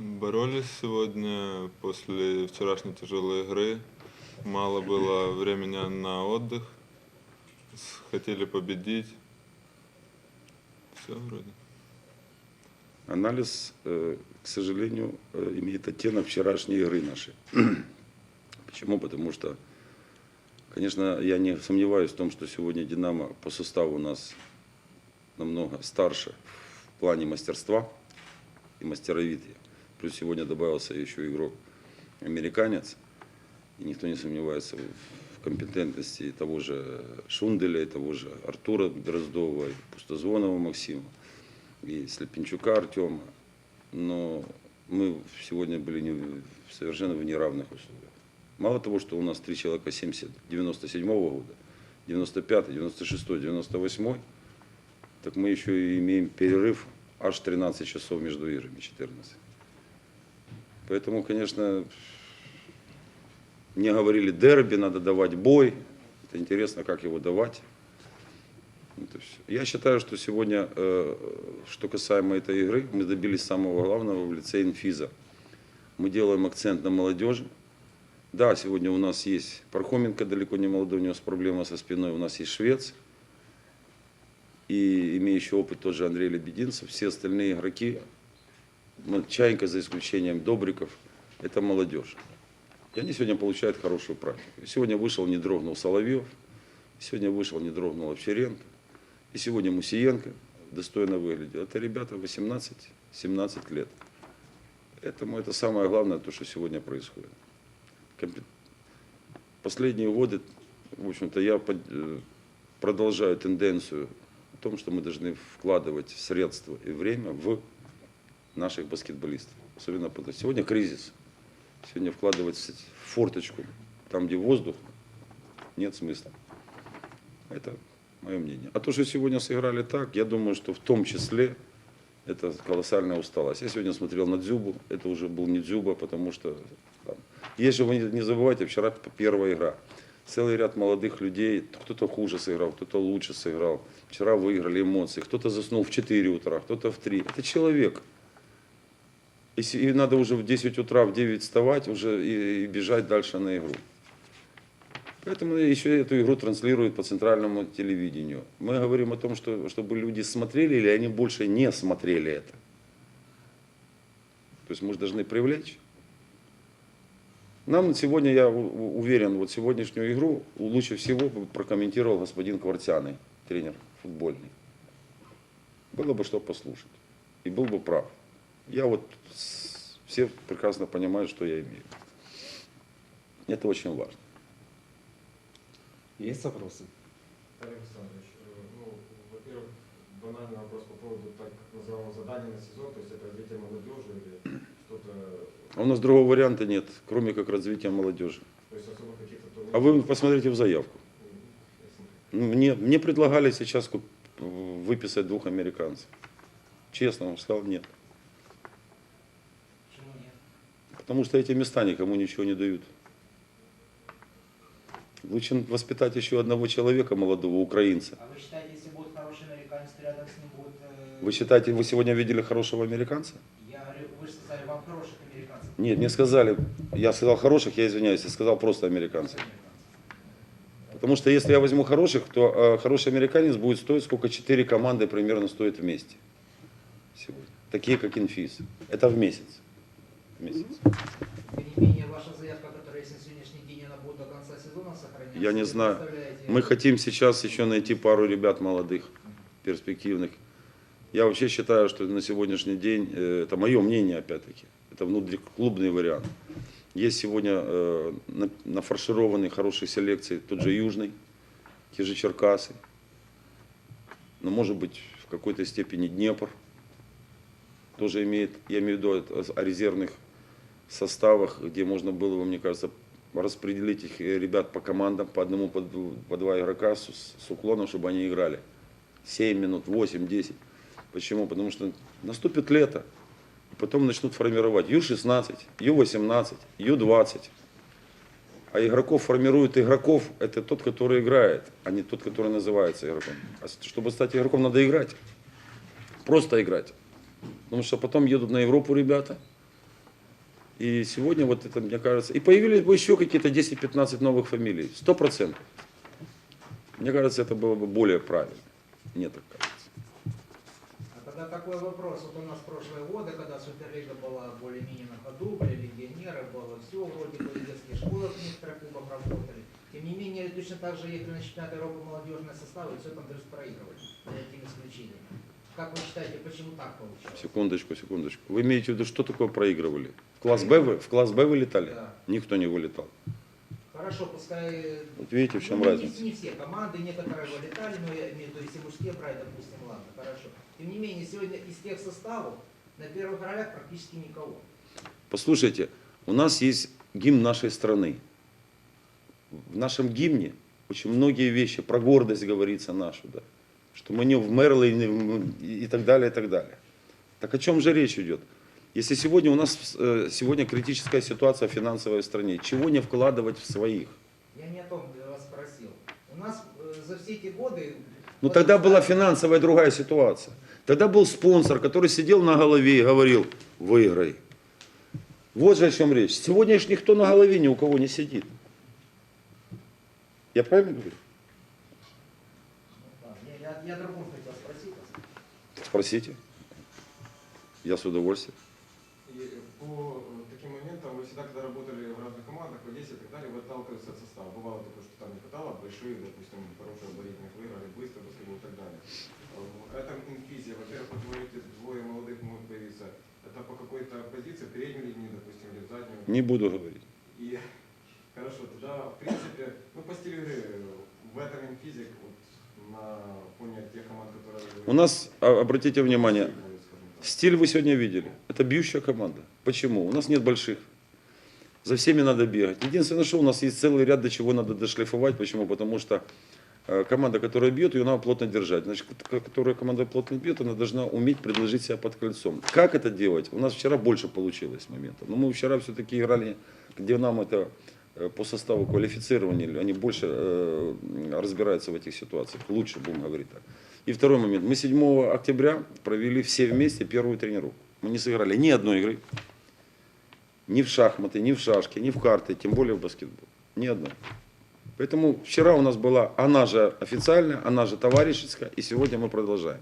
Боролись сегодня после вчерашней тяжелой игры. Мало было времени на отдых. Хотели победить. Все вроде. Анализ, э, к сожалению, э, имеет оттенок вчерашней игры нашей. Почему? Потому что, конечно, я не сомневаюсь в том, что сегодня «Динамо» по составу у нас намного старше в плане мастерства и мастеровития. Плюс сегодня добавился еще игрок американец. И никто не сомневается в компетентности того же Шунделя, того же Артура Дроздова, Пустозвонова Максима и Слепенчука Артема. Но мы сегодня были не, совершенно в неравных условиях. Мало того, что у нас три человека 70, 97 года, 95, 96, 98, так мы еще и имеем перерыв аж 13 часов между играми, 14. Поэтому, конечно, мне говорили, дерби, надо давать бой. Это интересно, как его давать. Я считаю, что сегодня, э, что касаемо этой игры, мы добились самого главного в лице инфиза. Мы делаем акцент на молодежи. Да, сегодня у нас есть Пархоменко, далеко не молодой, у него проблема со спиной, у нас есть швец. И имеющий опыт тот же Андрей Лебединцев. Все остальные игроки, Чайка за исключением Добриков, это молодежь. И они сегодня получают хорошую практику. Сегодня вышел, не дрогнул Соловьев, сегодня вышел, не дрогнул Овчаренко, и сегодня Мусиенко достойно выглядел. Это ребята 18-17 лет. Этому это самое главное, то, что сегодня происходит. Последние годы, в общем-то, я э, продолжаю тенденцию о том, что мы должны вкладывать средства и время в наших баскетболистов. Особенно что сегодня кризис. Сегодня вкладывать в форточку, там, где воздух, нет смысла. Это мое мнение. А то, что сегодня сыграли так, я думаю, что в том числе это колоссальная усталость. Я сегодня смотрел на Дзюбу, это уже был не Дзюба, потому что там, же, вы не забывайте, вчера первая игра. Целый ряд молодых людей, кто-то хуже сыграл, кто-то лучше сыграл. Вчера выиграли эмоции, кто-то заснул в 4 утра, кто-то в 3. Это человек. Если и надо уже в 10 утра, в 9 вставать уже и, и бежать дальше на игру. Поэтому еще эту игру транслируют по центральному телевидению. Мы говорим о том, что, чтобы люди смотрели или они больше не смотрели это. То есть мы же должны привлечь. Нам сегодня, я уверен, вот сегодняшнюю игру лучше всего прокомментировал господин Квартяный, тренер футбольный. Было бы что послушать. И был бы прав. Я вот, все прекрасно понимают, что я имею. Это очень важно. Есть вопросы? Олег Александрович, э, ну, во-первых, банальный вопрос по поводу так называемого задания на сезон, то есть это развитие молодежи или что-то, А у нас другого варианта нет, кроме как развития молодежи. то есть особо каких-то? А вы посмотрите в заявку. Мне, мне предлагали сейчас выписать двух американцев. Честно вам сказал, нет. Почему нет? Потому что эти места никому ничего не дают. Лучше воспитать еще одного человека молодого, украинца. А вы считаете, если будет хороший американец, то рядом с ним будет... э, Вы считаете, вы сегодня видели хорошего американца? Я говорю, вы же сказали, вам хороших американцев. Нет, не сказали. Я сказал хороших, я извиняюсь, я сказал просто американцев. Потому что если я возьму хороших, то э, хороший американец будет стоить, сколько четыре команды примерно стоят вместе. Сегодня. Такие, как инфиз. Это в месяц. Месяц. Тем не менее, ваша заявка, которая есть на сегодняшний день, она будет до конца сезона сохраняться? Я не знаю. Мы хотим сейчас еще найти пару ребят молодых, перспективных. Я вообще считаю, что на сегодняшний день, э, это мое мнение опять-таки, это внутриклубный вариант. Есть сегодня э, на- нафаршированный хорошей селекции тот же Южный, те же Черкасы, но может быть в какой-то степени Днепр тоже имеет, я имею в виду о, о резервных составах, где можно было бы, мне кажется, распределить их э, ребят по командам, по одному, по, по два игрока с, с уклоном, чтобы они играли. 7 минут, 8, 10. Почему? Потому что наступит лето, и потом начнут формировать Ю-16, Ю-18, Ю-20. А игроков формируют игроков, это тот, который играет, а не тот, который называется игроком. А чтобы стать игроком, надо играть. Просто играть. Потому что потом едут на Европу ребята, И сегодня вот это, мне кажется, и появились бы еще какие-то 10-15 новых фамилий, сто процентов. Мне кажется, это было бы более правильно. Мне так кажется. А тогда такой вопрос. Вот у нас прошлые годы, когда Суперлига была более-менее на ходу, были легионеры, было все, вроде бы детские школы в некоторых клубах работали. Тем не менее, точно так же ехали на чемпионат Европы молодежные составы, и все там даже проигрывали, за этим исключением. Как вы считаете, почему так получилось? Секундочку, секундочку. Вы имеете в виду, что такое проигрывали? Класс Б вы, в класс Б вылетали? Да. Никто не вылетал. Хорошо, пускай... Вот видите, в чем ну, не- разница. Не, все команды, некоторые вылетали, но я имею в виду, если мужские брать, допустим, ладно, хорошо. Тем не менее, сегодня из тех составов на первых ролях практически никого. Послушайте, у нас есть гимн нашей страны. В нашем гимне очень многие вещи, про гордость говорится нашу, да, что мы не в Мерлине и так далее, и так далее. Так о чем же речь идет? Если сегодня у нас э, сегодня критическая ситуация финансовая в стране, чего не вкладывать в своих? Я не о том вас спросил. У нас э, за все эти годы... Ну вот тогда была финансовая другая ситуация. Тогда был спонсор, который сидел на голове и говорил, выиграй. Вот же о чем речь. Сегодня ж никто на голове ни у кого не сидит. Я правильно говорю? Да, Я, я, я другом хотел спросить вас. Спросите. Я с удовольствием. По э, таким моментам вы всегда, когда работали в разных командах, в Одессе и так далее, вы отталкивались от состава. Бывало такое, что там не хватало больших, допустим, хороших болельных выиграли быстро, баскетбол и так далее. В этом инфизе, во-первых, вы говорите, двое молодых могут появиться. Это по какой-то позиции, в переднюю линию, допустим, или в заднюю. Не буду говорить. И хорошо, тогда, в принципе, ну, по стилю игры, в этом инфизе, вот, на фоне тех команд, которые... У нас, а, обратите внимание. Стиль вы сегодня видели. Это бьющая команда. Почему? У нас нет больших. За всеми надо бегать. Единственное, что у нас есть целый ряд, до чего надо дошлифовать. Почему? Потому что э, команда, которая бьет, ее надо плотно держать. Значит, ко- которая команда плотно бьет, она должна уметь предложить себя под кольцом. Как это делать? У нас вчера больше получилось моментов. Но мы вчера все-таки играли, где нам это э, по составу квалифицирования, они больше э, разбираются в этих ситуациях. Лучше, будем говорить так. И второй момент. Мы 7 октября провели все вместе первую тренировку. Мы не сыграли ни одной игры. Ни в шахматы, ни в шашки, ни в карты, тем более в баскетбол. Ни одной. Поэтому вчера у нас была, она же официальная, она же товарищеская, и сегодня мы продолжаем.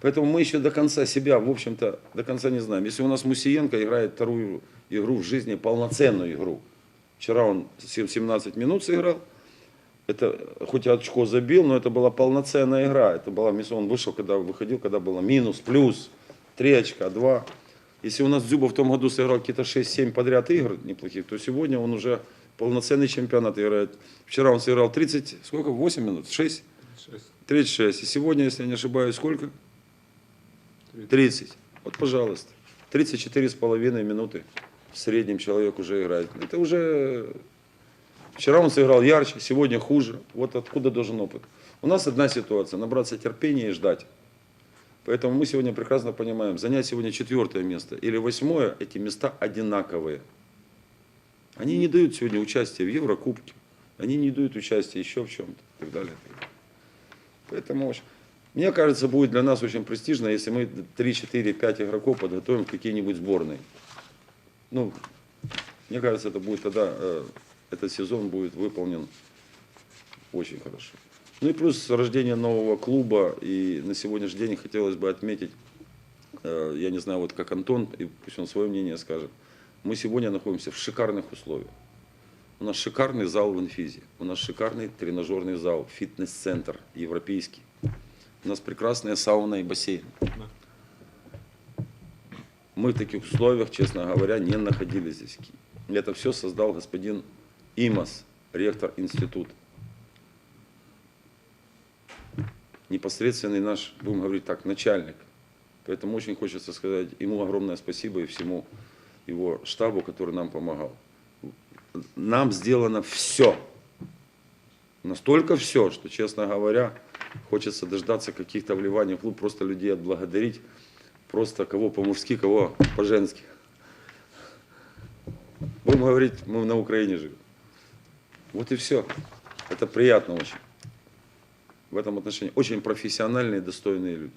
Поэтому мы еще до конца себя, в общем-то, до конца не знаем. Если у нас Мусиенко играет вторую игру в жизни, полноценную игру. Вчера он сем- 17 минут сыграл, это хоть очко забил, но это была полноценная игра. Это была, он вышел, когда выходил, когда было минус, плюс, 3 очка, 2. Если у нас Дзюба в том году сыграл какие-то 6-7 подряд игр неплохих, то сегодня он уже полноценный чемпионат играет. Вчера он сыграл 30, сколько, 8 минут, 6? 36. И сегодня, если я не ошибаюсь, сколько? 30. Вот, пожалуйста. 34 с половиной минуты в среднем человек уже играет. Это уже... Вчера он сыграл ярче, сегодня хуже. Вот откуда должен опыт. У нас одна ситуация. Набраться терпения и ждать. Поэтому мы сегодня прекрасно понимаем, занять сегодня четвертое место или восьмое, эти места одинаковые. Они не дают сегодня участия в Еврокубке, они не дают участия еще в чем-то и так далее. Поэтому мне кажется, будет для нас очень престижно, если мы 3, 4, 5 игроков подготовим какие-нибудь сборные. Ну, мне кажется, это будет тогда, э, этот сезон будет выполнен очень хорошо. Ну и плюс рождение нового клуба, и на сегодняшний день хотелось бы отметить, э, я не знаю, вот как Антон, и пусть он свое мнение скажет, мы сегодня находимся в шикарных условиях. У нас шикарный зал в инфизе, у нас шикарный тренажерный зал, фитнес-центр европейский. У нас прекрасная сауна и бассейн. Мы в таких условиях, честно говоря, не находились здесь. Это все создал господин Имас, ректор института. Непосредственный наш, будем говорить так, начальник. Поэтому очень хочется сказать ему огромное спасибо и всему его штабу, который нам помогал. Нам сделано все. Настолько все, что, честно говоря, хочется дождаться каких-то вливаний в клуб, просто людей отблагодарить, просто кого по-мужски, кого по-женски. Будем говорить, мы на Украине живем. Вот и все. Это приятно очень. В этом отношении очень профессиональные, достойные люди.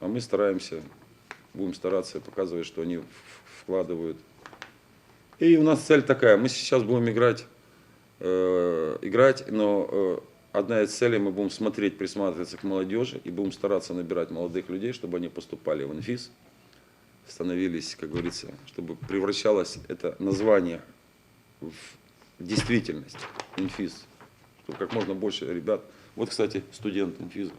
А мы стараемся Будем стараться показывать, что они вкладывают. И у нас цель такая. Мы сейчас будем играть, э, играть, но э, одна из целей мы будем смотреть, присматриваться к молодежи и будем стараться набирать молодых людей, чтобы они поступали в инфиз, становились, как говорится, чтобы превращалось это название в действительность, инфиз, чтобы как можно больше ребят. Вот, кстати, студент инфиза.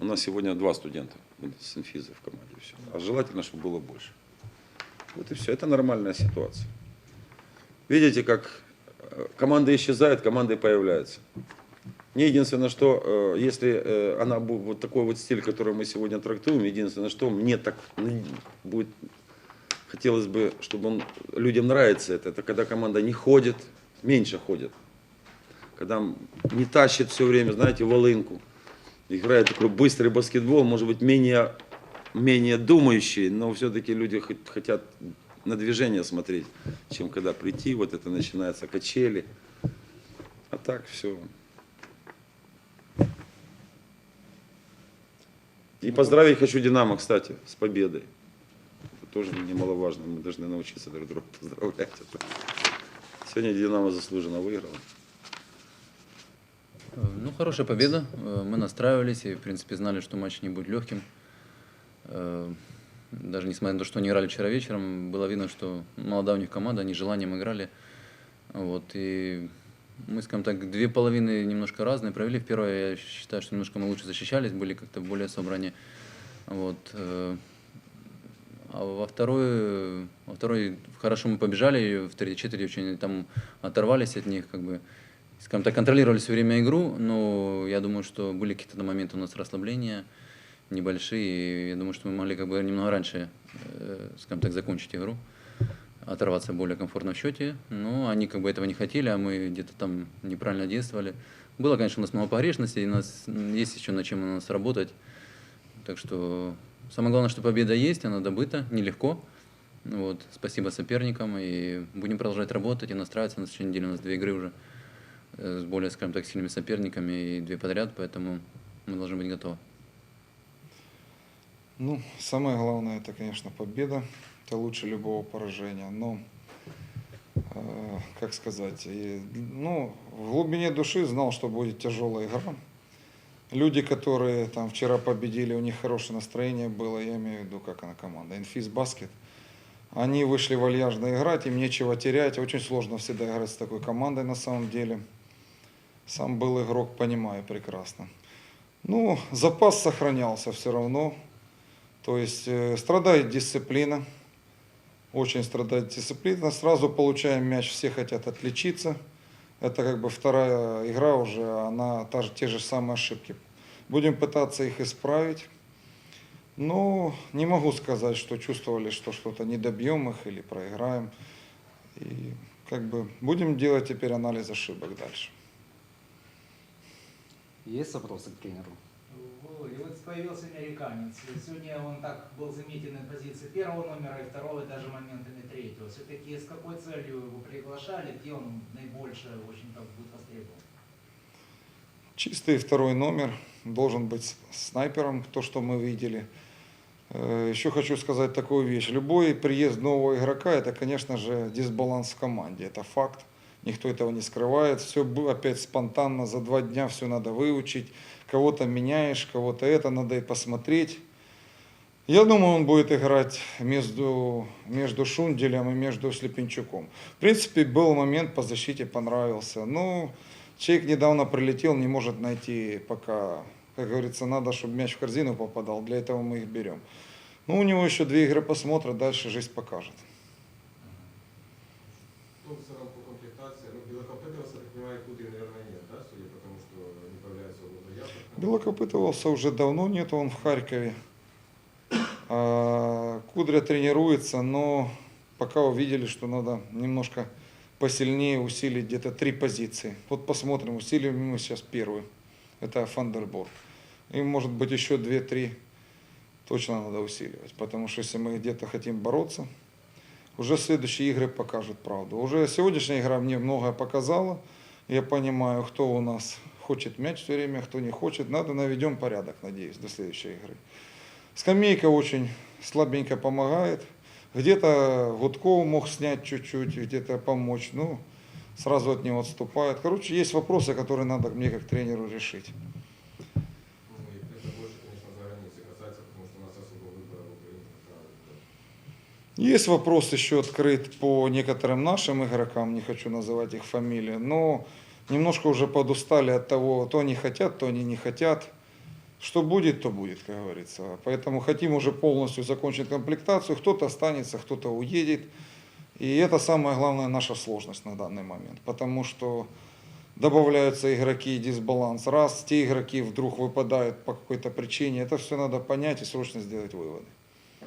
У нас сегодня два студента с инфиза в команде. Все. А желательно, чтобы было больше. Вот и все. Это нормальная ситуация. Видите, как э, команда исчезает, команды появляются. Не единственное, что э, если э, она будет вот такой вот стиль, который мы сегодня трактуем, единственное, что мне так ну, будет хотелось бы, чтобы он, людям нравится это, это когда команда не ходит, меньше ходит. Когда не тащит все время, знаете, волынку. Играет такой быстрый баскетбол, может быть, менее, менее думающий, но все-таки люди хот- хотят на движение смотреть, чем когда прийти, вот это начинается качели. А так все. И поздравить хочу Динамо, кстати, с победой. Тоже немаловажно. Мы должны научиться друг друга поздравлять. Сегодня Динамо заслуженно выиграла. Э, Ну, хорошая победа. Э, Мы настраивались и, в принципе, знали, что матч не будет легким. Э, Даже несмотря на то, что они играли вчера вечером, было видно, что молодая у них команда, они желанием играли. Вот, и мы, скажем так, две половины немножко разные провели. В первой, я считаю, что немножко мы лучше защищались, были как-то более собраны. Вот. А во второй, во второй хорошо мы побежали, в третьей четверти очень там оторвались от них, как бы, скажем так, контролировали все время игру, но я думаю, что были какие-то моменты у нас расслабления небольшие, и я думаю, что мы могли как бы немного раньше, э, скажем так, закончить игру, оторваться более комфортно в счете, но они как бы этого не хотели, а мы где-то там неправильно действовали. Было, конечно, у нас много погрешностей, у нас есть еще над чем у нас работать, так что самое главное, что победа есть, она добыта, нелегко. Вот, спасибо соперникам, и будем продолжать работать и настраиваться. На следующей неделе у нас две игры уже э, с более, скажем так, сильными соперниками и две подряд, поэтому мы должны быть готовы. Ну, самое главное, это, конечно, победа. Это лучше любого поражения. Но, э, как сказать, и, ну, в глубине души знал, что будет тяжелая игра. Люди, которые там вчера победили, у них хорошее настроение было, я имею в виду, как она команда, Инфиз Баскет. Они вышли вальяжно играть, им нечего терять. Очень сложно всегда играть с такой командой на самом деле. Сам был игрок, понимаю прекрасно. Ну, запас сохранялся все равно. То есть э, страдает дисциплина, очень страдает дисциплина. Сразу получаем мяч, все хотят отличиться. Это как бы вторая игра уже, она та же, те же самые ошибки. Будем пытаться их исправить. Но не могу сказать, что чувствовали, что что-то не добьем их или проиграем. И как бы будем делать теперь анализ ошибок дальше. Есть вопросы к тренеру? Появился американец. Сегодня он так был заметен на позиции первого номера и второго, и даже моментами третьего. Все-таки с какой целью его приглашали, где он наибольше очень так будет востребован? Чистый второй номер должен быть снайпером, то, что мы видели. Э, Еще хочу сказать такую вещь. Любой приезд нового игрока, это, конечно же, дисбаланс в команде. Это факт. Никто этого не скрывает. Все опять спонтанно. За два дня все надо выучить. Кого-то меняешь, кого-то это. Надо и посмотреть. Я думаю, он будет играть между, между Шунделем и между Слепенчуком. В принципе, был момент по защите, понравился. Ну, человек недавно прилетел, не может найти пока, как говорится, надо, чтобы мяч в корзину попадал. Для этого мы их берем. Ну, у него еще две игры посмотра, дальше жизнь покажет. Ну, в целом по комплектации, ну, Белокопытовца, так понимаю, Кудри, наверное, нет, да, судя по тому, что не появляется у заявках. Белокопытовался уже давно нет, он в Харькове. А, Кудря тренируется, но пока увидели, что надо немножко посильнее усилить где-то три позиции. Вот посмотрим, усилим мы сейчас первую. Это Фандерборг. И может быть еще две-три точно надо усиливать. Потому что если мы где-то хотим бороться, уже следующие игры покажут правду. Уже сегодняшняя игра мне многое показала. Я понимаю, кто у нас хочет мяч все время, кто не хочет. Надо наведем порядок, надеюсь, до следующей игры. Скамейка очень слабенько помогает. Где-то Гудков мог снять чуть-чуть, где-то помочь. Ну, сразу от него отступает. Короче, есть вопросы, которые надо мне как тренеру решить. Ну. Есть вопрос еще открыт по некоторым нашим игрокам, не хочу называть их фамилии, но немножко уже подустали от того, то они хотят, то они не хотят. Что будет, то будет, как говорится. Поэтому хотим уже полностью закончить комплектацию. Кто-то останется, кто-то уедет. И это самая главная наша сложность на данный момент. Потому что добавляются игроки дисбаланс. Раз те игроки вдруг выпадают по какой-то причине, это все надо понять и срочно сделать выводы. А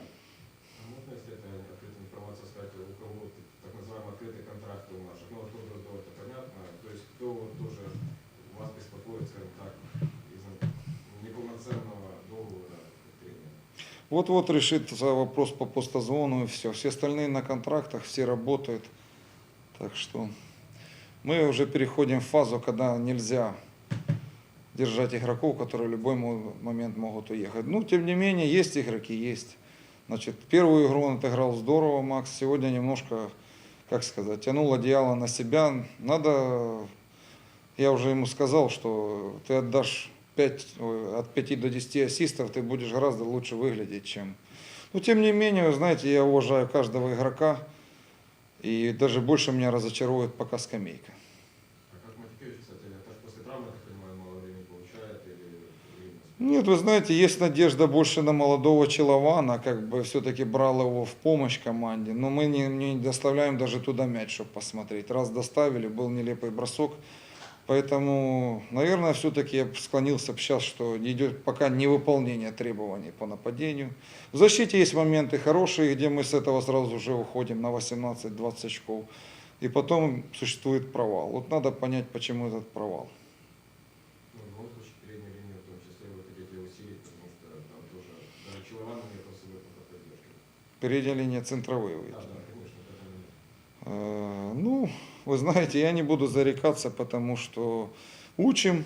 можно, если это открытая информация, сказать, у кого вот так называемые открытые контракты у наших? Ну, вот кто до это понятно. То есть, кто вот тоже вас беспокоит, скажем так, из-за неполноценного договора как тренера? Вот-вот решится вопрос по пустозвону и все. Все остальные на контрактах, все работают. Так что мы уже переходим в фазу, когда нельзя держать игроков, которые в любой мо- момент могут уехать. Ну, тем не менее, есть игроки, есть. Значит, первую игру он отыграл здорово, Макс. Сегодня немножко, как сказать, тянул одеяло на себя. Надо, я уже ему сказал, что ты отдашь 5, ой, от 5 до 10 ассистов, ты будешь гораздо лучше выглядеть, чем... Но тем не менее, знаете, я уважаю каждого игрока, и даже больше меня разочарует пока скамейка. А как Матикевич, кстати, это ж после травмы, я так понимаю, мало времени получает или время? Нет, вы знаете, есть надежда больше на молодого Челована, как бы все-таки брал его в помощь команде, но мы не, не доставляем даже туда мяч, чтобы посмотреть. Раз доставили, был нелепый бросок, поэтому, наверное, все-таки я склонился бы сейчас, что идет пока невыполнение требований по нападению. В защите есть моменты хорошие, где мы с этого сразу же уходим на 18-20 очков, и потом существует провал. Вот надо понять, почему этот провал. Ну, поддержки. Передняя линия центровые. вы Да, видите. да, конечно. Э, Ну, вы знаете, я не буду зарекаться, потому что учим,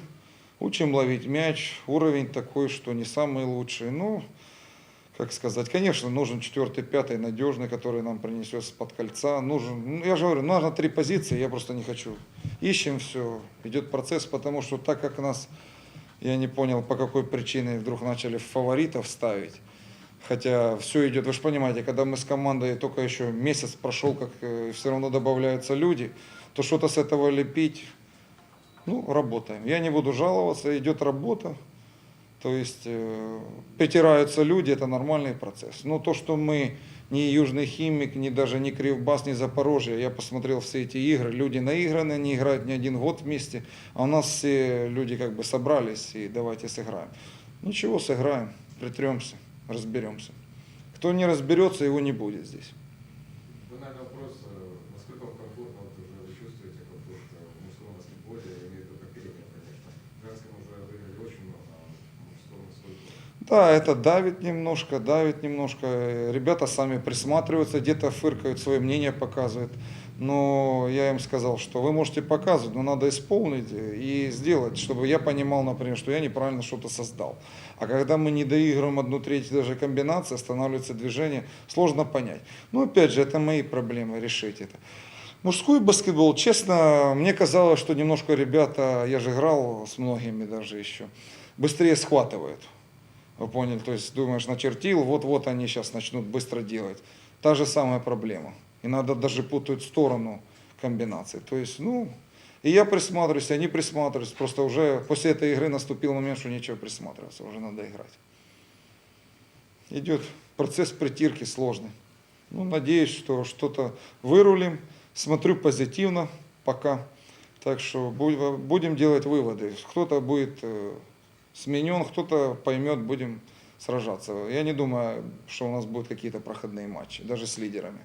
учим ловить мяч. Уровень такой, что не самый лучший. Ну, как сказать, конечно, нужен четвертый, пятый, надежный, который нам принесет под кольца. Нужен, ну, я же говорю, нужно три позиции, я просто не хочу. Ищем все, идет процесс, потому что так как нас, я не понял, по какой причине вдруг начали фаворитов ставить. Хотя все идет, вы же понимаете, когда мы с командой только еще месяц прошел, как все равно добавляются люди, то что-то с этого лепить, ну, работаем. Я не буду жаловаться, идет работа, то есть э, притираются люди, это нормальный процесс. Но то, что мы ни Южный Химик, ни даже не Кривбас, ни Запорожье, я посмотрел все эти игры, люди наиграны, они играют не один год вместе, а у нас все люди как бы собрались и давайте сыграем. Ничего, сыграем, притремся, разберемся. Кто не разберется, его не будет здесь. Вопрос, э, насколько вам комфортно вот уже вы чувствуете комфорт э, в мужском баскетболе, я имею в виду как переднем, конечно. В женском уже выиграли очень много, а в мужском сколько? Да, это давит немножко, давит немножко. Ребята сами присматриваются, где-то фыркают, свое мнение показывают. Но я им сказал, что вы можете показывать, но надо исполнить и сделать, чтобы я понимал, например, что я неправильно что-то создал. А когда мы не доигрываем одну треть даже комбинации, останавливается движение, сложно понять. Но опять же, это мои проблемы, решить это. Мужской баскетбол, честно, мне казалось, что немножко ребята, я же играл с многими даже еще, быстрее схватывают. Вы поняли? То есть думаешь, начертил, вот-вот они сейчас начнут быстро делать. Та же самая проблема. И надо даже путать сторону комбинаций. То есть, ну, и я присматриваюсь, и они присматриваются. Просто уже после этой игры наступил момент, что нечего присматриваться, уже надо играть. Идет процесс притирки сложный. Ну, надеюсь, что что-то вырулим. Смотрю позитивно пока. Так что бу- будем делать выводы. Кто-то будет э, сменен, кто-то поймет, будем сражаться. Я не думаю, что у нас будут какие-то проходные матчи, даже с лидерами.